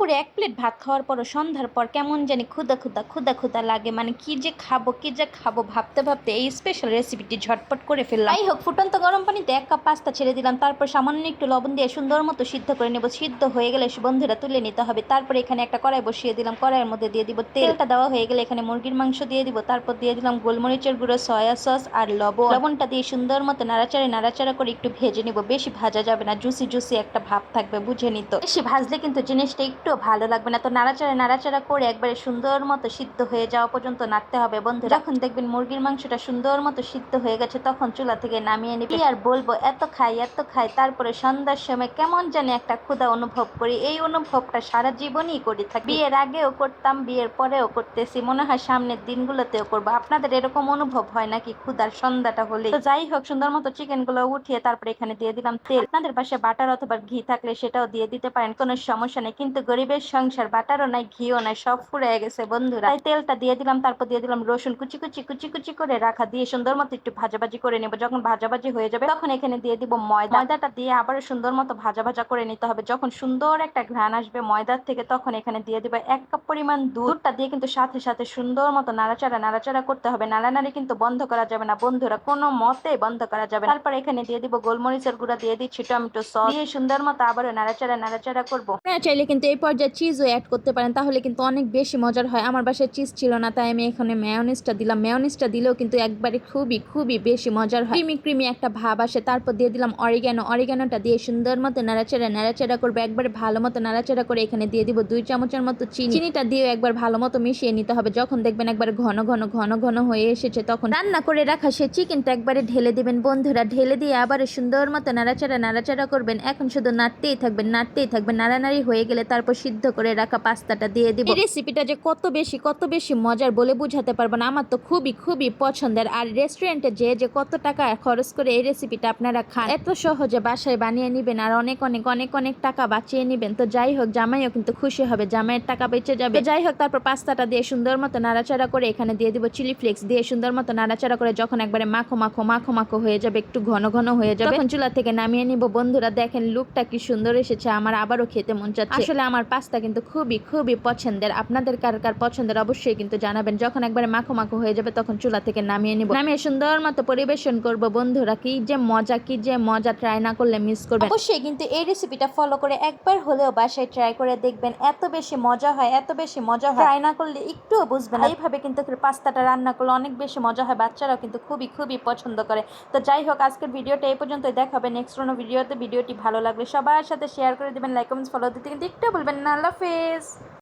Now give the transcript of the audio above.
দুপুরে এক প্লেট ভাত খাওয়ার পরও সন্ধ্যার পর কেমন জানি ক্ষুদা ক্ষুদা ক্ষুদা ক্ষুদা লাগে। মানে কি যে খাব, কি যে খাব ভাবতে ভাবতে এই স্পেশাল রেসিপিটি ঝটপট করে ফেললাম। যাই হোক, ফুটন্ত গরম পানিতে এক কাপ পাস্তা ছেড়ে দিলাম। তারপর সামান্য একটু লবণ দিয়ে সুন্দর মতো সিদ্ধ করে নেব। সিদ্ধ হয়ে গেলে বন্ধুরা তুলে নিতে হবে। তারপর এখানে একটা কড়াই বসিয়ে দিলাম। কড়াইয়ের মধ্যে দিয়ে দিব তেলটা দেওয়া হয়ে গেলে এখানে মুরগির মাংস দিয়ে দিব। তারপর দিয়ে দিলাম গোলমরিচের গুঁড়ো সয়া সস আর লবণ। লবণটা দিয়ে সুন্দর মতো নাড়াচাড়া নাড়াচাড়া করে একটু ভেজে নিব। বেশি ভাজা যাবে না। জুসি জুসি একটা ভাব থাকবে, বুঝে নিত। বেশি ভাজলে কিন্তু জিনিসটা একটু ভালো লাগবে না। তো নাড়াচাড়া নাড়াচাড়া করে একবারে সুন্দর মতো সিদ্ধ হয়ে যাওয়া পর্যন্ত নাড়তে হবে বন্ধু যখন দেখবেন মুরগির মাংসটা সুন্দর মতো সিদ্ধ হয়ে গেছে, তখন চুলা থেকে নামিয়ে নিবি। আর বলব, এত খাই এত খাই, তারপরে সন্ধ্যার সময় কেমন জানি একটা ক্ষুধা অনুভব করি। এই অনুভবটা সারা জীবনই করি থাকি। বিয়ের আগেও করতাম, বিয়ের পরেও করতেছি। মনে হয় সামনের দিনগুলোতেও করব। আপনাদের এরকম অনুভব হয় নাকি ক্ষুধার সন্ধ্যাটা হলে? তো যাই হোক, সুন্দর মতো চিকেনগুলো উঠিয়ে তারপরে এখানে দিয়ে দিলাম তেল। আপনাদের পাশে বাটার অথবা ঘি থাকলে সেটাও দিয়ে দিতে পারেন, কোনো সমস্যা নেই। কিন্তু গরিবের সংসার, বাটারও নাই, ঘিও নাই, সব ফুরিয়ে গেছে বন্ধুরা। তাই তেলটা দিয়ে দিলাম, তারপর দিয়ে দিলাম রসুন কুচি কুচি কুচি কুচি করে রাখা, দিয়ে সুন্দর মতো একটু ভাজাভাজি করে নেব। যখন ভাজাভাজি হয়ে যাবে, তখন এখানে দিয়ে দিব ময়দা। ময়দাটা দিয়ে আবার সুন্দর মতো ভাজা ভাজা করে নিতে হবে। যখন সুন্দর একটা ঘ্রাণ আসবে ময়দার থেকে, তখন এখানে দিয়ে দিব এক কাপ পরিমাণ দুধটা দিয়ে কিন্তু সাথে সাথে সুন্দর মতো নাড়াচাড়া নাড়াচাড়া করতে হবে। নাড়ানাড়ি কিন্তু বন্ধ করা যাবে না বন্ধুরা, কোনো মতে বন্ধ করা যাবে তারপর এখানে দিয়ে দিব গোলমরিচের গুঁড়া, দিয়ে দিচ্ছি টমেটো সস। দিয়ে সুন্দর মতো আবারও নাড়াচাড়া নাড়াচাড়া করব। চাইলে কিন্তু এই পর্যায়ে চিজও অ্যাড করতে পারেন, তাহলে কিন্তু অনেক বেশি মজার হয়। আমার বাসায় চিজ ছিল না, তাই আমি এখানে ম্যায়োনিজটা দিলাম। ম্যায়োনিজটা দিলেও কিন্তু একবারে খুবই খুবই বেশি মজার হয়। ক্রিমি ক্রিমি একটা ভাব আসে, তারপর দিয়ে দিলাম অরিগ্যানো অরিগ্যানোটা দিয়ে সুন্দর মতো নাড়াচাড়া নাড়াচাড়া করব, একবারে ভালো মতো নাড়াচাড়া করে এখানে দিয়ে দিব দুই চামচের মতো চিনি। চিনিটা দিয়ে একবার ভালো মতো মিশিয়ে নিতে হবে। যখন দেখবেন একবার ঘন ঘন ঘন ঘন হয়ে এসেছে, তখন রান্না করে রাখা সে চিকেনটা একবারে ঢেলে দিবেন। বন্ধুরা, ঢেলে দিয়ে আবার সুন্দর মতো নাড়াচাড়া নাড়াচাড়া করবেন। এখন শুধু নাড়তেই থাকবেন নাড়তেই থাকবেন। নাড়ানাড়ি হয়ে গেলে তারপর সিদ্ধ করে রাখা পাস্তাটা দিয়ে দিব। এই রেসিপিটা যে কত বেশি কত বেশি মজার বলে বুঝাতে পারব না। আমার তো খুবই খুবই পছন্দের। আর রেস্টুরেন্টে যে যে কত টাকা খরচ করে এই রেসিপিটা আপনারা খান, এত সহজে বাসায় বানিয়ে নেবেন আর অনেক অনেক অনেক অনেক টাকা বাঁচিয়ে নেবেন। তো যাই হোক, জামাইও কিন্তু খুশি হবে, জামাইয়ের টাকা বেঁচে যাবে। যাই হোক, তারপর পাস্তাটা দিয়ে সুন্দর মতো নাড়াচাড়া করে এখানে দিয়ে দিব চিলি ফ্লেক্স দিয়ে সুন্দর মতো নাড়াচাড়া করে যখন একবারে মাখো মাখো মাখো মাখো হয়ে যাবে, একটু ঘন ঘন হয়ে যাবে। চুলা থেকে নামিয়ে নিব। বন্ধুরা, দেখেন লুকটা কি সুন্দর এসেছে। আমার আবারও খেতে মন চাচ্ছে। আসলে আমার পাস্তা কিন্তু খুবই খুবই পছন্দের। আপনাদের কার কার পছন্দের অবশ্যই কিন্তু জানাবেন। যখন একবারে মাখো মাখো হয়ে যাবে তখন চুলা থেকে নামিয়ে নিব। নামিয়ে সুন্দর মতো পরিবেশন করব। বন্ধুরা, কি যে মজা, কি যে মজা ট্রাই না করলে মিস করবেন। অবশ্যই কিন্তু এই রেসিপিটা ফলো করে একবার হলেও বাসায় ট্রাই করে দেখবেন। এত বেশি মজা হয়, এত বেশি মজা হয়। ট্রাই না করলে একটুও বুঝবেন এইভাবে কিন্তু পাস্তাটা রান্না করলে অনেক বেশি মজা হয়। বাচ্চারাও কিন্তু খুবই খুবই পছন্দ করে। তো যাই হোক, আজকের ভিডিওটা এই পর্যন্তই। দেখাবে নেক্সট কোনো ভিডিওতে ভিডিওটি ভালো লাগলে সবার সাথে শেয়ার করে দেবেন। লাইক কমেন্টস ফলো দিতে কিন্তু একটু বলবেন না আল্লাহ হাফেজ